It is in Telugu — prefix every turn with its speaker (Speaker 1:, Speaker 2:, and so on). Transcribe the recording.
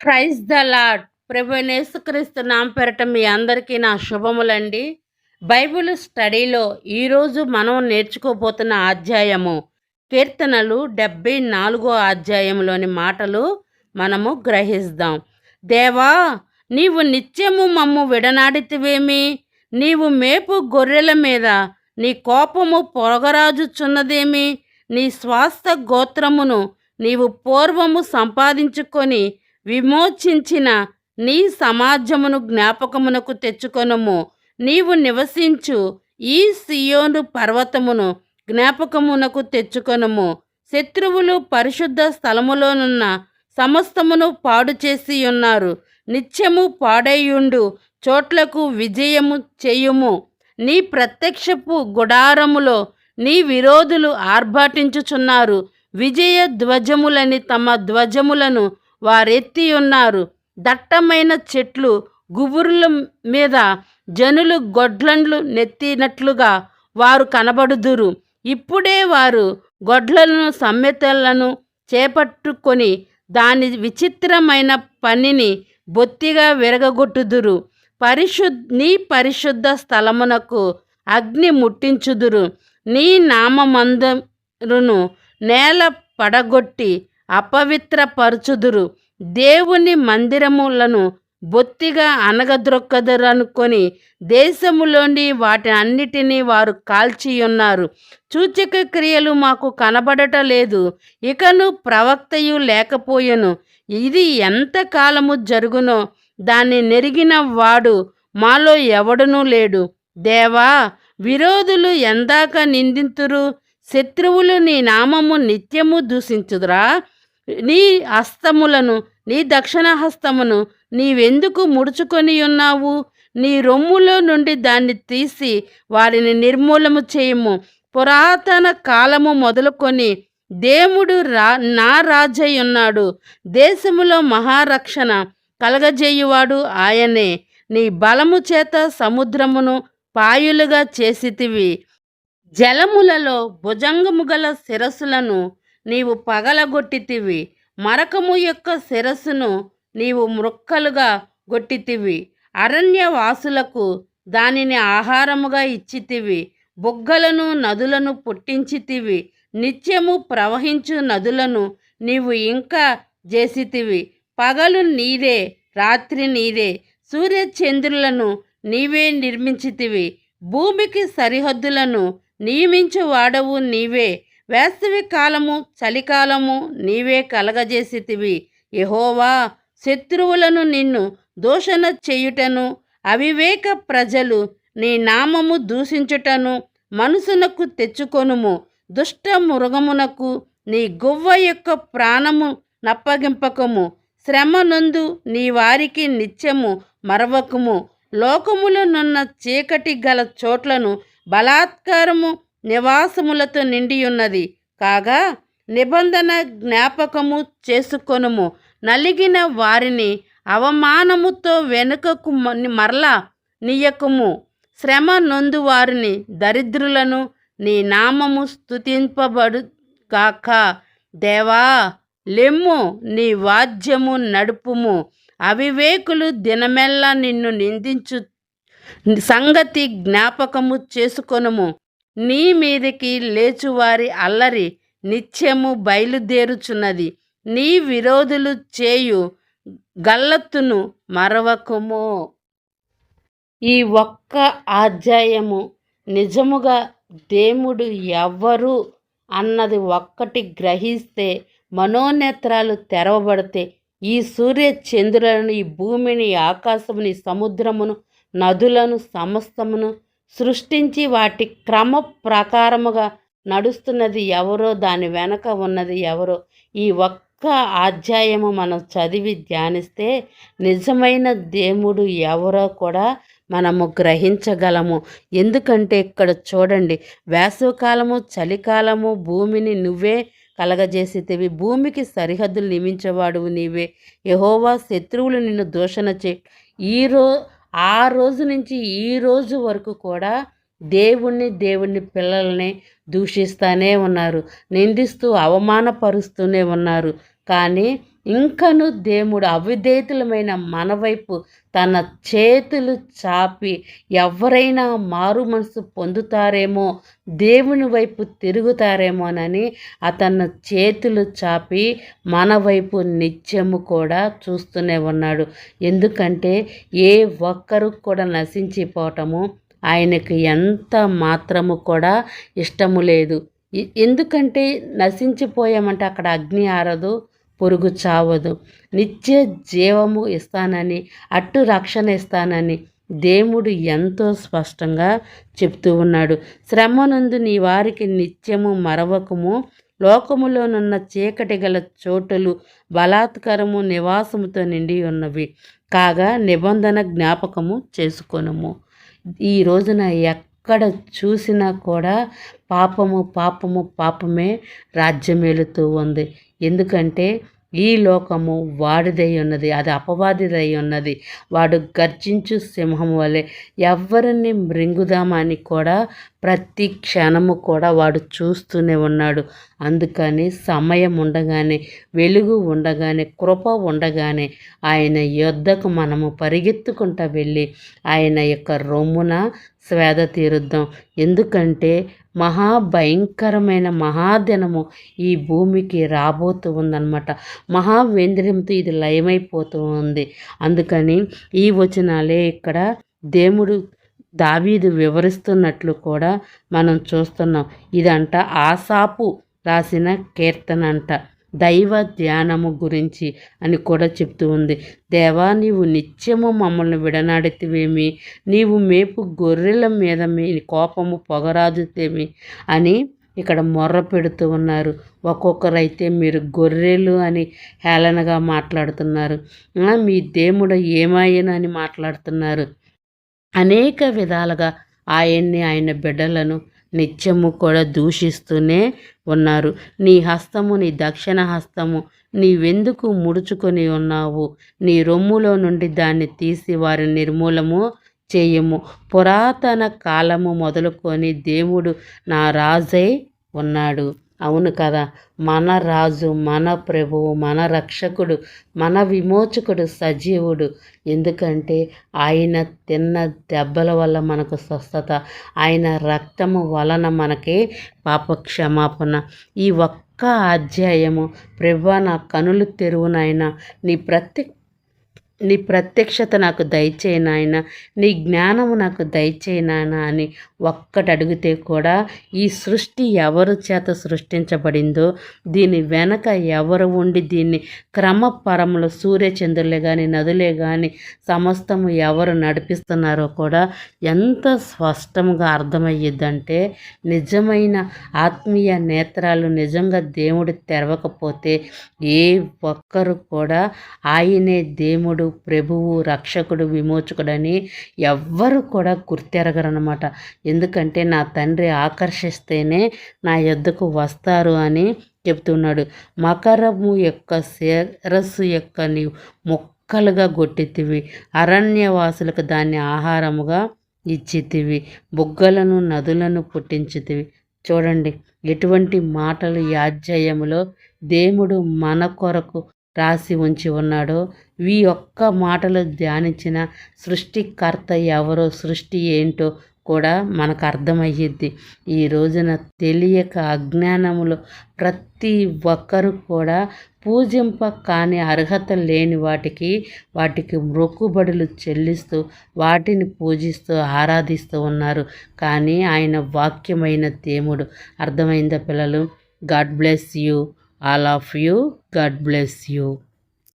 Speaker 1: ప్రైజ్ ద లాడ్ ప్రభు నేసుక్రీస్తు నామ పేరట మీ అందరికీ నా శుభములండి. బైబిల్ స్టడీలో ఈరోజు మనం నేర్చుకోబోతున్న అధ్యాయము కీర్తనలు డెబ్బై నాలుగో అధ్యాయంలోని మాటలు మనము గ్రహిస్తాం. దేవా నీవు నిత్యము మమ్ము విడనాడితివేమి? నీవు మేపు గొర్రెల మీద నీ కోపము పొగరాజుచున్నదేమి నీ స్వాస్థ గోత్రమును నీవు పూర్వము సంపాదించుకొని విమోచించిన నీ సమాజమును జ్ఞాపకమునకు తెచ్చుకొనము. నీవు నివసించు ఈ సియోను పర్వతమును జ్ఞాపకమునకు తెచ్చుకొనము. శత్రువులు పరిశుద్ధ స్థలములోనున్న సమస్తమును పాడు చేసి ఉన్నారు నిత్యము పాడైయుండు చోట్లకు విజయము చేయుము. నీ ప్రత్యక్షపు గుడారములో నీ విరోధులు ఆర్భాటించుచున్నారు. విజయ ధ్వజములని తమ ధ్వజములను వారెత్తి ఉన్నారు దట్టమైన చెట్లు గుబురుల మీద జనులు గొడ్లండ్లు నెత్తినట్లుగా వారు కనబడుదురు. ఇప్పుడే వారు గొడ్లను సమ్మెతలను చేపట్టుకొని దాని విచిత్రమైన పనిని బొత్తిగా విరగగొట్టుదురు. పరిశుద్ నీ పరిశుద్ధ స్థలమునకు అగ్ని ముట్టించుదురు. నీ నామమందరును నేల పడగొట్టి అపవిత్రపరచుదురు. దేవుని మందిరములను బొత్తిగా అనగద్రొక్కదరనుకొని దేశములోని వాటి అన్నిటినీ వారు కాల్చియున్నారు. సూచక క్రియలు మాకు కనబడట లేదు. ఇకను ప్రవక్తయు లేకపోయెను. ఇది ఎంత కాలము జరుగునో దాన్ని నెరిగిన వాడు మాలో ఎవడునూ లేడు. దేవా విరోధులు ఎందాక నిందింతురు శత్రువులు నీ నామము నిత్యము దూషించుదురా? నీ హస్తములను నీ దక్షిణ హస్తమును నీవెందుకు ముడుచుకొని ఉన్నావు? నీ రొమ్ములో నుండి దాన్ని తీసి వారిని నిర్మూలము చేయము. పురాతన కాలము మొదలుకొని దేవుడు రా నా రాజై ఉన్నాడు. దేశములో మహారక్షణ కలగజేయువాడు ఆయనే. నీ బలము చేత సముద్రమును పాయులుగా చేసితివి. జలములలో భుజంగము గల శిరస్సులను నీవు పగలగొట్టితివి. మరకము యొక్క శిరస్సును నీవు మృక్కలుగా గొట్టితివి. అరణ్యవాసులకు దానిని ఆహారముగా ఇచ్చితివి. బుగ్గలను నదులను పుట్టించితివి. నిత్యము ప్రవహించు నదులను నీవు ఇంకా చేసితివి పగలు నీరే రాత్రి నీరే సూర్యచంద్రులను నీవే నిర్మించితివి. భూమికి సరిహద్దులను నియమించు వాడవు నీవే. వేసవి కాలము చలికాలము నీవే కలగజేసితివి. యహోవా శత్రువులను నిన్ను దూషణ చేయుటను అవివేక ప్రజలు నీ నామము దూషించుటను మనసునకు తెచ్చుకొనుము. దుష్ట మృగమునకు నీ గువ్వ యొక్క ప్రాణము నప్పగింపకము. శ్రమ నందు నీ వారికి నిత్యము మరవకము. లోకములనున్న చీకటి గల చోట్లను బలాత్కారము నివాసములతో నిండియున్నది. కాగా నిబంధన జ్ఞాపకము చేసుకొనుము. నలిగిన వారిని అవమానముతో వెనుకకు మరలా నీయకుము. శ్రమ నొందు వారిని దరిద్రులను నీ నామము స్తుతింపబడు కాక దేవా లెమ్ము నీ వాద్యము నడుపుము. అవివేకులు దినమెల్లా నిన్ను నిందించు సంగతి జ్ఞాపకము చేసుకొనుము. నీ మీదకి లేచువారి అల్లరి నిత్యము బయలుదేరుచున్నది. నీ విరోధులు చేయు గల్లత్తును మరవకుము. ఈ ఒక్క అధ్యాయము నిజముగా దేవుడు ఎవ్వరు అన్నది ఒక్కటి గ్రహిస్తే మనోనేత్రాలు తెరవబడితే ఈ సూర్య చంద్రులను ఈ భూమిని ఆకాశముని సముద్రమును నదులను సమస్తమును సృష్టించి వాటి క్రమ ప్రకారముగా నడుస్తున్నది ఎవరో దాని వెనక ఉన్నది ఎవరో. ఈ ఒక్క అధ్యాయము మనం చదివి ధ్యానిస్తే నిజమైన దేవుడు ఎవరో కూడా మనము గ్రహించగలము. ఎందుకంటే ఇక్కడ చూడండి వేసవికాలము చలికాలము భూమిని నువ్వే కలగజేసేటివి. భూమికి సరిహద్దులు నియమించేవాడువు నీవే. యహోవా శత్రువులు నిన్ను దూషణ చే ఈరో ఆ రోజు నుంచి ఈ రోజు వరకు కూడా దేవుణ్ణి దేవుణ్ణి పిల్లల్ని దూషిస్తూనే ఉన్నారు. నిందిస్తూ అవమానపరుస్తూనే ఉన్నారు. కానీ ఇంకను దేవుడు అవిధేతులమైన మనవైపు తన చేతులు చాపి ఎవరైనా మారు మనసు పొందుతారేమో దేవుని వైపు తిరుగుతారేమోనని అతను చేతులు చాపి మన వైపు నిత్యము కూడా చూస్తూనే ఉన్నాడు. ఎందుకంటే ఏ ఒక్కరు కూడా నశించిపోవటము ఆయనకు ఎంత మాత్రము కూడా ఇష్టము లేదు. ఎందుకంటే నశించిపోయామంటే అక్కడ అగ్ని ఆరదు. పొరుగు చావదు. నిత్య జీవము ఇస్తానని అట్టు రక్షణ ఇస్తానని దేవుడు ఎంతో స్పష్టంగా చెప్తూ ఉన్నాడు. శ్రమనందు నీ వారికి నిత్యము మరవకము. లోకములోనున్న చీకటి గల చోటులు బలాత్కారము నివాసముతో నిండి ఉన్నవి. కాగా నిబంధన జ్ఞాపకము చేసుకొనము. ఈ రోజున ఎక్కడ చూసినా కూడా పాపము పాపము పాపమే రాజ్యమేలుతూ ఉంది. ఎందుకంటే ఈ లోకము వాడిదై ఉన్నది అది అపవాదిదై ఉన్నది. వాడు గర్జించు సింహం వలె ఎవరిని మృంగుదామని కూడా ప్రతి క్షణము కూడా వాడు చూస్తూనే ఉన్నాడు. అందుకని సమయం ఉండగానే వెలుగు ఉండగానే కృప ఉండగానే ఆయన యుద్ధకు మనము పరిగెత్తుకుంటా వెళ్ళి ఆయన యొక్క రొమ్మున స్వేద తీరుద్దాం. ఎందుకంటే మహాభయంకరమైన మహాదినము ఈ భూమికి రాబోతూ ఉందన్నమాట. మహావేంద్రియంతో ఇది లయమైపోతూ ఉంది. అందుకని ఈ వచనాలే ఇక్కడ దేవుడు దావీదు వివరిస్తున్నట్లు కూడా మనం చూస్తున్నాం. ఇదంట ఆసాపు రాసిన కీర్తన అంట దైవ ధ్యానము గురించి అని కూడా చెప్తూ ఉంది. దేవా నీవు నిత్యము మమ్మల్ని విడనాడితేవేమి నీవు మేపు గొర్రెల మీద మీ కోపము పొగరాజుతేమి? అని ఇక్కడ మొర్ర పెడుతూ ఉన్నారు. ఒక్కొక్కరైతే మీరు గొర్రెలు అని హేళనగా మాట్లాడుతున్నారు. మీ దేవుడు ఏమాయన అని మాట్లాడుతున్నారు. అనేక విధాలుగా ఆయన్ని ఆయన బిడ్డలను నిత్యము కూడా దూషిస్తూనే ఉన్నారు. నీ హస్తము నీ దక్షిణ హస్తము నీవెందుకు ముడుచుకొని ఉన్నావు? నీ రొమ్ములో నుండి దాన్ని తీసి వారి నిర్మూలము చేయము. పురాతన కాలము మొదలుకొని దేవుడు నా రాజై ఉన్నాడు. అవును కదా. మన రాజు మన ప్రభువు మన రక్షకుడు మన విమోచకుడు సజీవుడు. ఎందుకంటే ఆయన తిన్న దెబ్బల వల్ల మనకు స్వస్థత ఆయన రక్తము వలన మనకి పాపక్షమాపణ. ఈ ఒక్క అధ్యాయము ప్రభు నా కనులు తెరువునైనా నీ ప్రతి నీ ప్రత్యక్షత నాకు దయచేయి నాయన నీ జ్ఞానము నాకు దయచేయి నాయన అని ఒక్కటి అడిగితే కూడా ఈ సృష్టి ఎవరు చేత సృష్టించబడిందో దీని వెనక ఎవరు ఉండి దీన్ని క్రమపరములు సూర్యచంద్రులే కానీ నదులే కానీ సమస్తము ఎవరు నడిపిస్తున్నారో కూడా ఎంత స్పష్టంగా అర్థమయ్యిద్దంటే నిజమైన ఆత్మీయ నేత్రాలు నిజంగా దేవుడు తెరవకపోతే ఏ ఒక్కరు కూడా ఆయనే దేవుడు ప్రభువు రక్షకుడు విమోచకుడని ఎవ్వరు కూడా గుర్తెరగరనమాట ఎందుకంటే నా తండ్రి ఆకర్షిస్తేనే నా యొద్దకు వస్తారు అని చెప్తున్నాడు. మకరము యొక్క శిరస్సు యొక్క నీవు మొక్కలుగా గొట్టెత్తివి అరణ్యవాసులకు దాన్ని ఆహారముగా ఇచ్చితివి. బుగ్గలను నదులను పుట్టించితివి. చూడండి ఎటువంటి మాటలు యాజ్యయములో దేవుడు మన కొరకు రాసి ఉంచి ఉన్నాడో. ఈ ఒక్క మాటలు ధ్యానించిన సృష్టికర్త ఎవరో సృష్టి ఏంటో కూడా మనకు అర్థమయ్యిద్ది. ఈ రోజున తెలియక అజ్ఞానములో ప్రతి ఒక్కరు కూడా పూజింప కాని అర్హత లేని వాటికి వాటికి మొక్కుబడులు చెల్లిస్తూ వాటిని పూజిస్తూ ఆరాధిస్తూ ఉన్నారు. కానీ ఆయన వాక్యమైన దేవుడు. అర్థమైందా పిల్లలు? God bless you. All of you God bless you